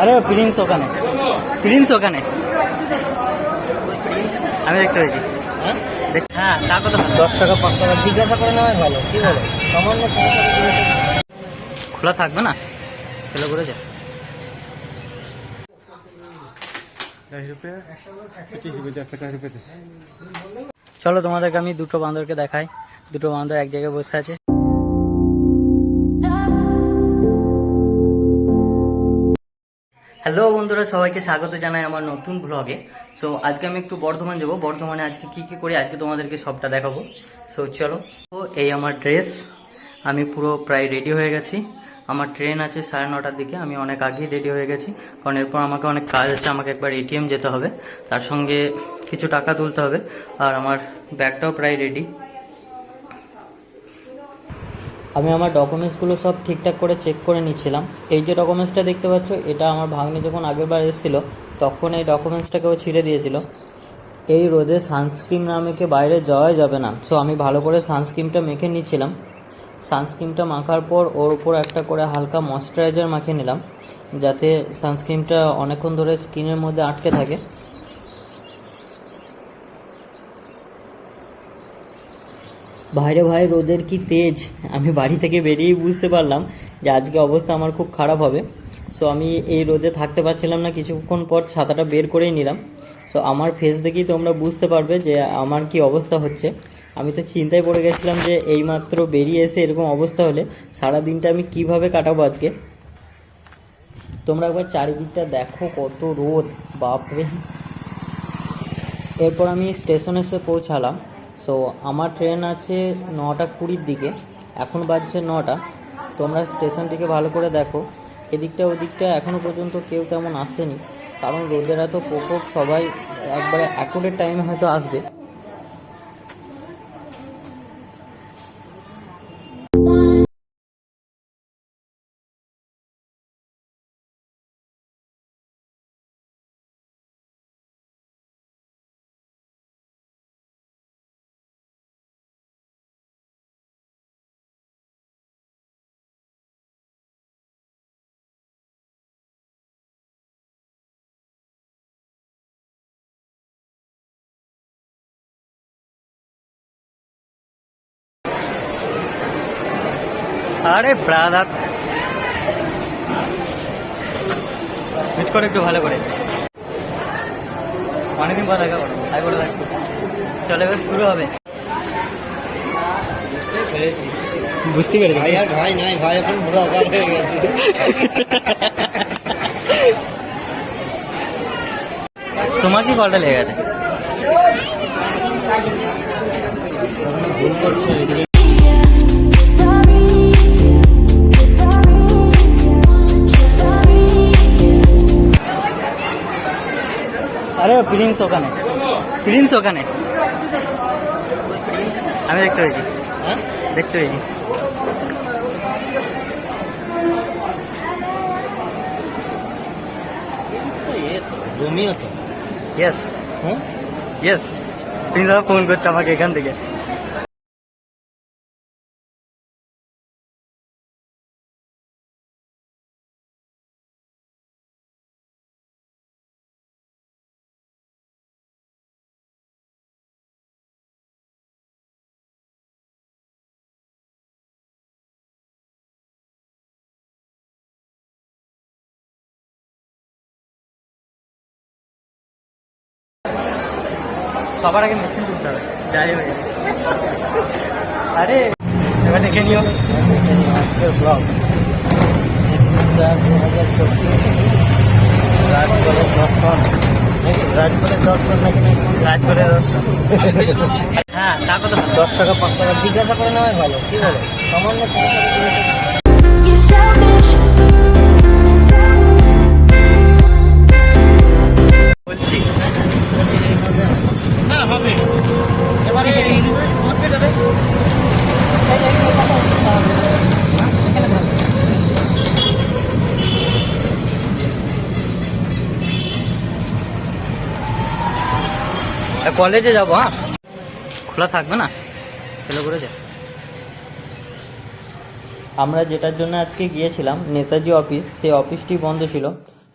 আরে প্রিন্স ওখানে। প্রিন্স ওখানে। আমি দেখতে পেয়েছি। হ্যাঁ? হ্যাঁ তা দশ টাকা পাঁচ টাকা জিজ্ঞাসা করে নেওয়াই ভালো। খোলা থাকবে না? খেলা করে যা চলো তোমাদেরকে আমি দুটো বান্দরকে দেখাই। দুটো বান্দর এক জায়গায় বসে আছে। হ্যালো বন্ধুরা, সবাইকে স্বাগত জানাই আমার নতুন ব্লগে সো আজকে আমি একটু বর্ধমান যাব। বর্ধমানে আজকে কি কি করি, আজকে তোমাদেরকে সবটা দেখাবো। সো চলো। তো এই আমার ড্রেস আমি পুরো প্রায় রেডি হয়ে গেছি। আমার ট্রেন আছে সাড়ে নটার দিকে। আমি অনেক আগেই রেডি হয়ে গেছি। কারণ এরপর আমাকে অনেক কাজ আছে, আমাকে একবার এটিএম যেতে হবে। তার সঙ্গে কিছু টাকা তুলতে হবে। আর আমার ব্যাগটাও প্রায় রেডি আমি আমার ডকুমেন্টসগুলো সব ঠিকঠাক করে চেক করে নিচ্ছিলাম। এই যে ডকুমেন্টসটা দেখতে পাচ্ছ, এটা আমার ভাগ্নি যখন আগের বার এসেছিল, তখন এই ডকুমেন্টসটাকেও ছিঁড়ে দিয়েছিল। এই রোদে সানস্ক্রিন না মেখে বাইরে যাওয়াই যাবে না। সো আমি ভালো করে সানস্ক্রিনটা মেখে নিচ্ছিলাম। সানস্ক্রিনটা মাখার পর ওর উপর একটা করে হালকা ময়শ্চারাইজার মাখিয়ে নিলাম, যাতে সানস্ক্রিনটা অনেকক্ষণ ধরে স্কিনের মধ্যে আটকে থাকে। ভাইরে ভাই, রোদের কি তেজ? আমি বাড়ি থেকে বেরিয়েই বুঝতে পারলাম যে আজকে অবস্থা আমার খুব খারাপ হবে। সো আমি এই রোদে থাকতে পারছিলাম না, কিছুক্ষণ পর ছাতাটা বের করেই নিলাম। সো আমার ফেস দেখেই তোমরা বুঝতে পারবে যে আমার কি অবস্থা হচ্ছে। আমি তো চিন্তায় পড়ে গেছিলাম যে এইমাত্র বেরিয়ে এসে এরকম অবস্থা হলে সারা দিনটা আমি কীভাবে কাটাবো আজকে? তোমরা একবার চারিদিকটা দেখো কত রোদ, বাপরে। এরপর আমি স্টেশনে এসে পৌঁছালাম। সো আমার ট্রেন আছে নটা কুড়ির দিকে। এখন বাজছে নটা। তোমরা স্টেশনটিকে ভালো করে দেখো। এদিকটা ওদিকটা এখনও পর্যন্ত কেউ তেমন আসেনি। কারণ রোদের এত প্রকোপ, সবাই একবারে অ্যাকুরেট টাইমে হয়তো আসবে। আরে ব্রাদার। মিট করে একটু ভালো করে। অনেকদিন পর দেখা করো তাই করে রাখব চলে এবার শুরু হবে। বুঝতে পেরেছি। ভাই আর ভাই নাই ভাই এখন বুড়ো অকাল হয়ে গেছে। তোমার কি কলটা লেগে গেছে? ভুল করছ আরে প্রিন্স ওখানে। প্রিন্স ওখানে। আমি দেখতে পেয়েছি। হ্যাঁ? দেখতে পেয়েছি। রোমিও তো। ইয়েস হ্যাঁ? ইয়েস প্রিন্স ফোন করছে আমাকে এখান থেকে। সবার আগে মেশিন তুলতে হবে। যাই হয়ে আরে এবার দেখে নিও। আজকের ব্লগ একুশ চার দু হাজার চব্বিশ দর্শন নাকি দর্শন নাকি? নাকি রাজ দর্শন। হ্যাঁ তা কত দশ টাকা পাঁচ টাকা জিজ্ঞাসা করে নেওয়াই ভালো। কি বলো? সামান্য কলেজে যাব হ্যাঁ? খোলা থাকবে না? চলো করে যা। আমরা যেটার জন্য আজকে গিয়েছিলাম, নেতাজি অফিস সেই অফিসটি বন্ধ ছিল।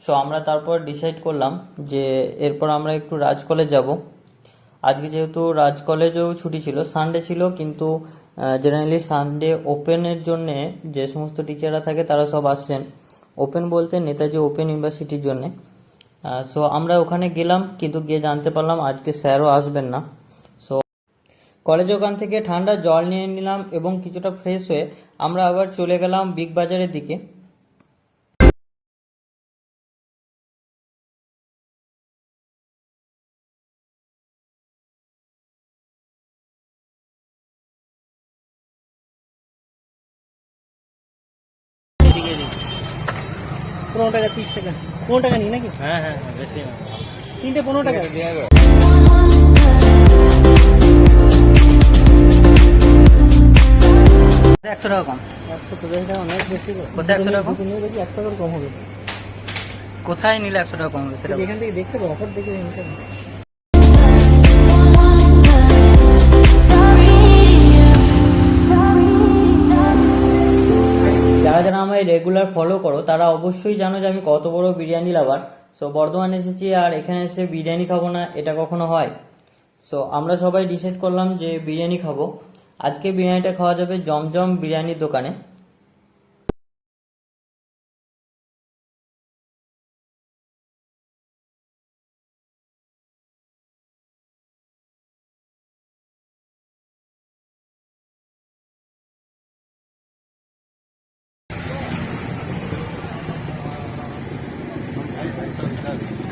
সো আমরা তারপর ডিসাইড করলাম যে, এরপর আমরা একটু রাজ কলেজ যাব। আজকে যেহেতু রাজ কলেজেও ছুটি ছিল সানডে ছিল, কিন্তু জেনারেলি সানডে ওপেনের জন্যে যে সমস্ত টিচাররা থাকে তারা সব আসছেন। ওপেন বলতে নেতাজি ওপেন ইউনিভার্সিটির জন্যে। সো আমরা ওখানে গেলাম, কিন্তু গিয়ে জানতে পারলাম আজকে স্যারও আসবেন না। সো কলেজে ওখান থেকে ঠান্ডা জল নিয়ে নিলাম এবং কিছুটা ফ্রেশ হয়ে আমরা আবার চলে গেলাম বিগ বাজারের দিকে। পনেরো টাকা তিরিশ টাকা। পনেরো টাকা নিই নাকি? হ্যাঁ হ্যাঁ হ্যাঁ, বেশি না। তিনটে পনেরো টাকা? একশো টাকা কম। একশো পঞ্চাশ টাকা অনেক বেশি কোথায় একশো টাকা কম? একশো টাকা কম হবে। কোথায় নিলে একশো টাকা কম হবে সেটা। এখান থেকে দেখতে পাবো অফার দেখে আমায় রেগুলার ফলো করো, তারা অবশ্যই জানো যে আমি কত বড় বিরিয়ানি লাভার সো বর্ধমান এসেছি আর এখানে এসে বিরিয়ানি খাব না, এটা কখনো হয়। সো আমরা সবাই ডিসাইড করলাম যে বিরিয়ানি খাব। আজকে বিরিয়ানিটা খাওয়া যাবে জমজম বিরিয়ানির দোকানে।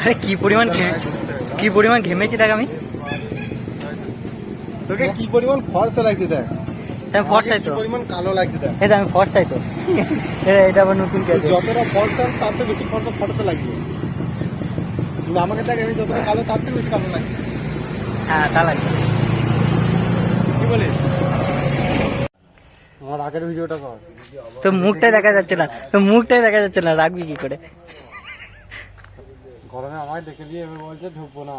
আরে কি পরিমাণ কি পরিমাণ ঘেমেছি দেখ আমি। তোকে কি পরিমাণ ফর্সা লাগছে দেখ। আমি ফর্সাই তো। পরিমাণ কালো লাগছে দেখ। এটা আমি ফর্সাই তো। এটা এটা আবার নতুন কেছে যতটা ফর্সা তার বেশি ফর্সা ফটোতে লাগবে। আমাকে দেখ আমি যতটা কালো তার থেকে বেশি কালো লাগছে। হ্যাঁ তা লাগে কি বলিস? আমার আগের ভিডিওটা তো মুখটাই দেখা যাচ্ছে না। তো মুখটাই দেখা যাচ্ছে না। রাখবি কি করে? গরমে আমায় ডেকে দিয়ে এবার বলছে ঢুকবো না।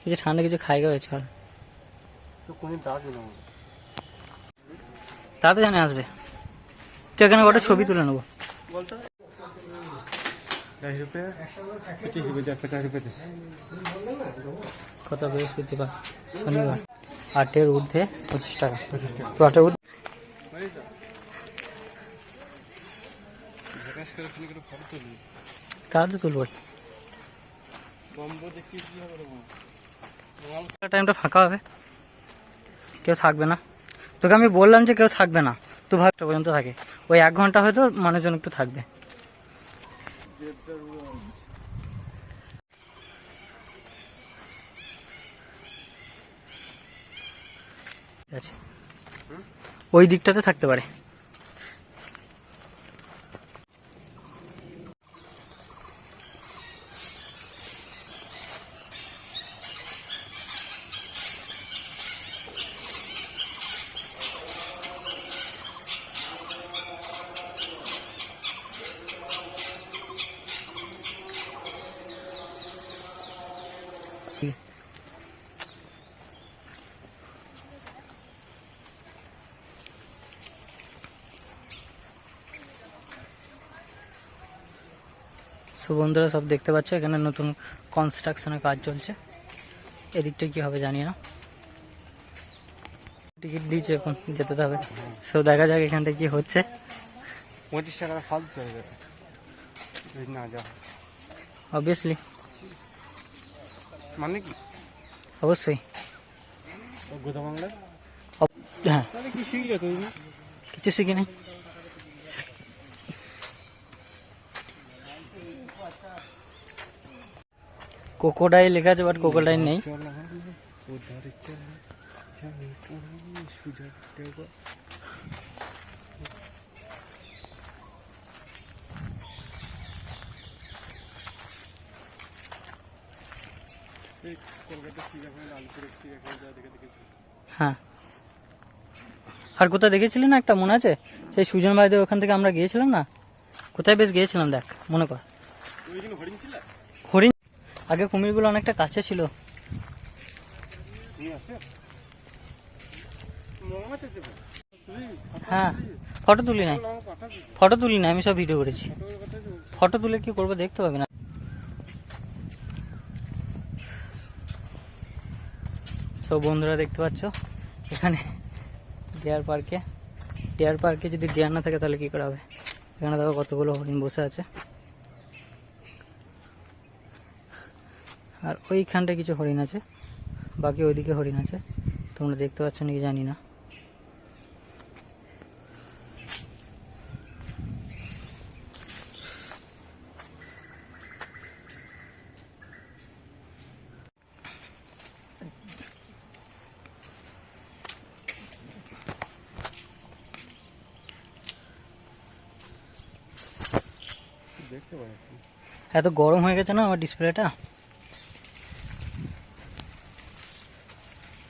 কিছু ঠান্ডা কিছু খাই গেছে চল। তো কোনদিন ডাক দিল তা তো জানে আসবে। তো এখানে কটা ছবি তুলে নেব। বলতো? কত বৃহস্পতিবার? শনিবার। আটের ঊর্ধ্বে পঁচিশ টাকা। তো আটের ঊর্ধ্বে ঝাকাস করে ফেলে করে ফটো তুলি তা তো তুলবো? টাইমটা ফাঁকা হবে। কেউ থাকবে না। তোকে আমি বললাম যে কেউ থাকবে না। তো ভাবটা পর্যন্ত থাকে। ওই এক ঘণ্টা হয়তো মানুষজন একটু থাকবে। আছে। ওই দিকটাতে থাকতে পারে। সো বন্ধুরা সব দেখতে পাচ্ছ এখানে নতুন কনস্ট্রাকশনের কাজ চলছে। এদিকটা কি হবে জানি না। টিকিট দিয়েছে এখন যেতে হবে। সো দেখা যাক এখানটা কি হচ্ছে। পঁচিশ টাকা ফালতু চলে যাবে। না যা। অবভিয়াসলি মানে কি? অবশ্যই। গোদা বাংলা হ্যাঁ। কিছু শিখি কোকোডাইল লেখা আছে বাট কোকোডাইল নেই। উদ্ধার ইচ্ছা জানি পুরো সুযোগ দেব কলকাতা চিড়িয়াখানা আলিপুর চিড়িয়াখানা যা দেখে দেখেছি। হ্যাঁ। আর কোথায় দেখেছিলি না একটা মনে আছে? সেই সুজন ভাইদের ওখান থেকে আমরা গিয়েছিলাম না? কোথায় বেশ গিয়েছিলাম দেখ মনে কর ওই জন্য হরিণ ছিল হরিণ আগে কুমিরগুলো অনেকটা কাছে ছিল। হ্যাঁ ফটো তুলি নাই। ফটো তুলি না আমি সব ভিডিও করেছি। ফটো তুলে কি করব দেখতে পাবে না। সো বন্ধুরা দেখতে পাচ্ছ এখানে ডিয়ার পার্কে ডিয়ার পার্কে যদি ডিয়ার না থাকে তাহলে কি করা হবে? এখানে দেখো কতগুলো হরিণ বসে আছে। আর ওইখানটায় কিছু হরিণ আছে, বাকি ওইদিকে হরিণ আছে। তোমরা দেখতে পাচ্ছ নাকি জানি না। এত গরম হয়ে গেছে না আমার ডিসপ্লেটা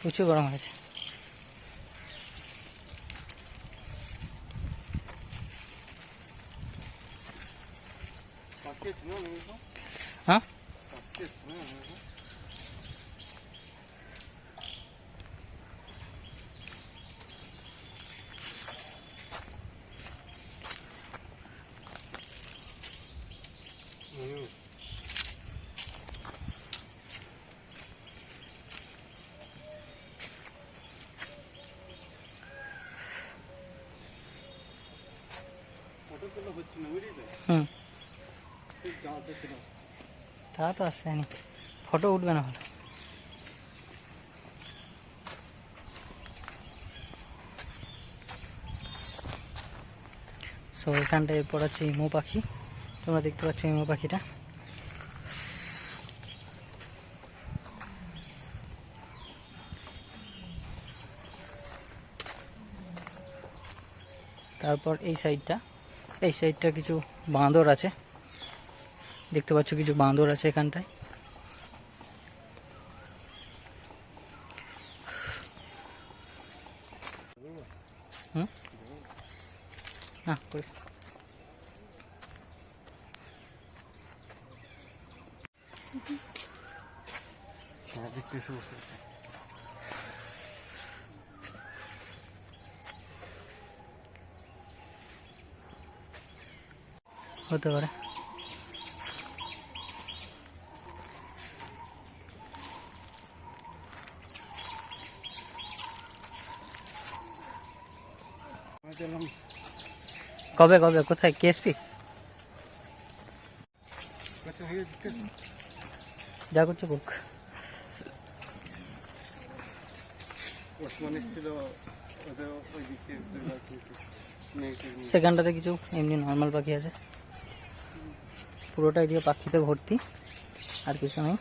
প্রচুর গরম হয়েছে পাখি ছিল না এরকম? হ্যাঁ পাখি ছিল না এরকম? হুম। ফটো তোলা হচ্ছে না বুঝলি তো হুম। তা তো আসেনি ফটো উঠবে না ভালো সো এখানটায় এরপর আছে ইমো পাখি। তোমরা দেখতে পাচ্ছ ইমো পাখিটা। তারপর এই সাইডটা। এই সাইডটা কিছু বাঁদর আছে। দেখতে পাচ্ছ কিছু বাঁদর আছে এখানটায়। করিস না। হ্যাঁ দেখতে শুরু করেছে হতে পারে। কবে কবে, কোথায়? কেএসপি যা করছ নিয়ে সেখানটাতে কিছু এমনি নর্মাল পাখি আছে। পুরোটাই দিয়ে পাখিতে ভর্তি আর কিছু নেই।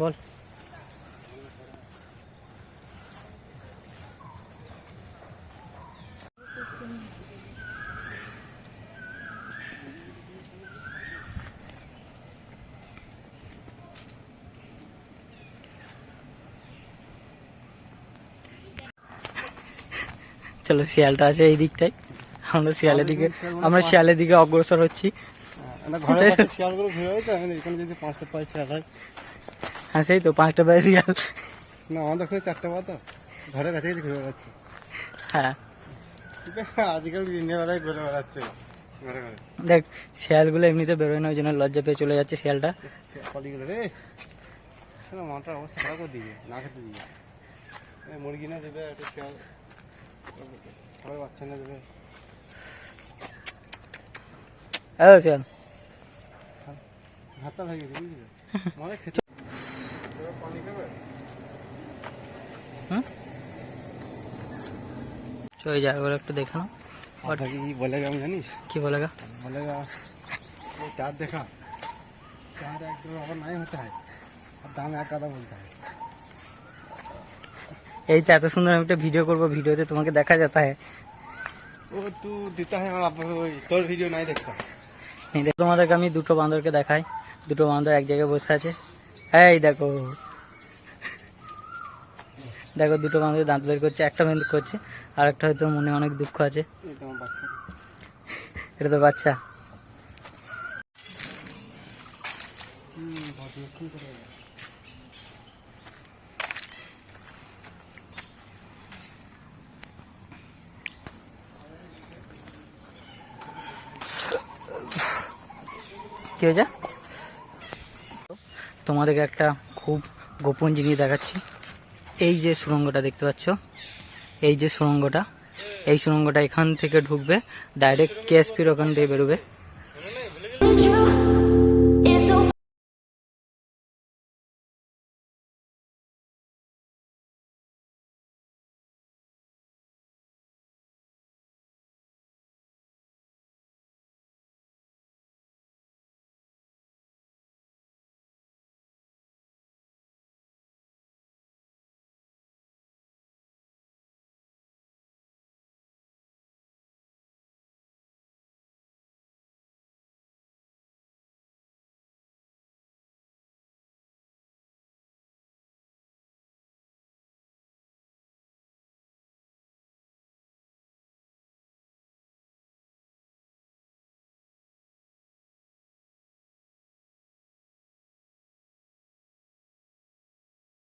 বল। চলো শিয়ালটা আছে এই দিকটাই আমরা শিয়ালের দিকে আমরা শিয়ালের দিকে অগ্রসর হচ্ছি। হয় তো? আমি এখানে যদি পাঁচটা পাই শিয়াল সেই তো পাঁচটা প্রায় শিয়াল। না আমাদের ওখানে চারটে পা তো। ঘরের কাছে ঘুরে বেড়াচ্ছে। হ্যাঁ। আজকাল দিনের বেলায় ঘুরে বেড়াচ্ছে দেখ শিয়ালগুলো এমনিতে বেরোয় না ওই জন্য লজ্জা পেয়ে চলে যাচ্ছে শিয়ালটা। কলিগুলো রে। না মাটার অবস্থা খারাপ করে দিয়ে না খেতে দিয়ে মুরগি না দেবে একটা শিয়াল চল এই জায়গাগুলো একটু দেখে নাও ওটা কি বলে আমি জানিস কি বলে গা बोलेगा वो चार देखा चार एक दो और नहीं होता है और दाम एक आधा बोलता है এই তো এত সুন্দর আমি একটা ভিডিও করব ভিডিওতে তোমাকে দেখা যেত তোমাদেরকে আমি দুটো বান্দরকে দেখাই। দুটো বান্দর এক জায়গায় বসে আছে। এই দেখো। দেখো দুটো বান্ধব দাঁত বের করছে একটা বান্ধব করছে আর একটা হয়তো মনে অনেক দুঃখ আছে। এটা তো বাচ্চা। কি হয়েছে? তোমাদেরকে একটা খুব গোপন জিনিস দেখাচ্ছি। এই যে সুরঙ্গটা দেখতে পাচ্ছ? এই যে সুরঙ্গটা, এই সুরঙ্গটা এখান থেকে ঢুকবে ডাইরেক্ট কেএসপির ওখান থেকে বেরোবে।